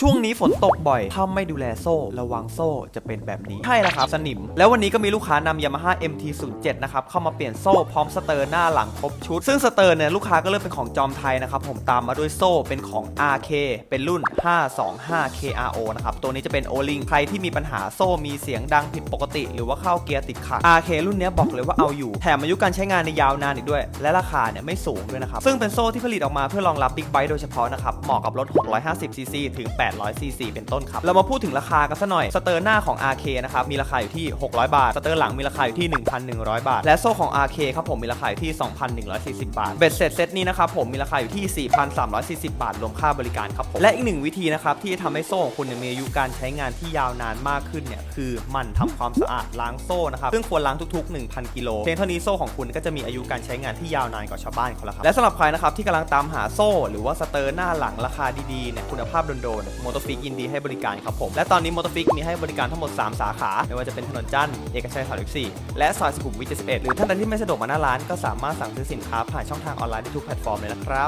ช่วงนี้ฝนตกบ่อย ถ้าไม่ดูแลโซ่ ระวังโซ่จะเป็นแบบนี้ ใช่แล้วครับ สนิม แล้ววันนี้ก็มีลูกค้านำ Yamaha MT-07 นะครับ เข้ามาเปลี่ยนโซ่พร้อมสเตอร์หน้าหลังครบชุด ซึ่งสเตอร์เนี่ยลูกค้าก็เลือกเป็นของจอมไทยนะครับ ผมตามมาด้วยโซ่เป็นของ RK เป็นรุ่น 525 KRO นะครับ ตัวนี้จะเป็น O-Ring ใครที่มีปัญหาโซ่มีเสียงดังผิดปกติ หรือว่าเข้าเกียร์ติดขัด RK รุ่นเนี้ยบอกเลยว่าเอาอยู่ แถมอายุการใช้งานในยาวนานอีกด้วย และราคาเนี่ยไม่สูงด้วยนะครับซึ่งเป็นโซ่ที่ผลิตออกมาเพื่อรองรับบิ๊กไบค์โดยเฉพาะนะครับเหมาะกับรถ 650cc ถึง 800cc เป็นต้นครับ เรามาพูดถึงราคากันซะหน่อย สเตอร์หน้าของ RK นะครับ มีราคาอยู่ที่ 600 บาท สเตอร์หลังมีราคาอยู่ที่ 1,100 บาท และโซ่ของ RK ครับผมมีราคาอยู่ที่ 2,140 บาท เบ็ดเสร็จเซตนี้นะครับผมมีราคาอยู่ที่ 4,340 บาท รวมค่าบริการครับผม และอีกหนึ่งวิธีนะครับที่จะทำให้โซ่ของคุณมีอายุการใช้งานที่ยาวนานมากขึ้นเนี่ยคือมันทำความสะอาดล้างโซ่นะครับซึ่งควรล้างทุกๆ 1,000 กิโลเพียงเท่านี้โซ่ของคุณก็จะมีอายุการใช้งานที่ยาวนานกว่าชาวบ้านเขาแล้วครับและสำหรับใครนะครับที่กำลังตามหาโซ่ หรือว่าสเตอร์หน้าหลังราคาดีๆเนี่ยคุณภาพโดนๆโมโตฟิกยินดีให้บริการครับผม และตอนนี้โมโตฟิกมีให้บริการทั้งหมด 3 สาขา ไม่ว่าจะเป็นถนนจันทร์เอกชัย34และซอยสุขุมวิท71หรือท่านใดที่ไม่สะดวกมาหน้าร้านก็สามารถสั่งซื้อสินค้าผ่านช่องทางออนไลน์ได้ทุกแพลตฟอร์มเลยนะครับ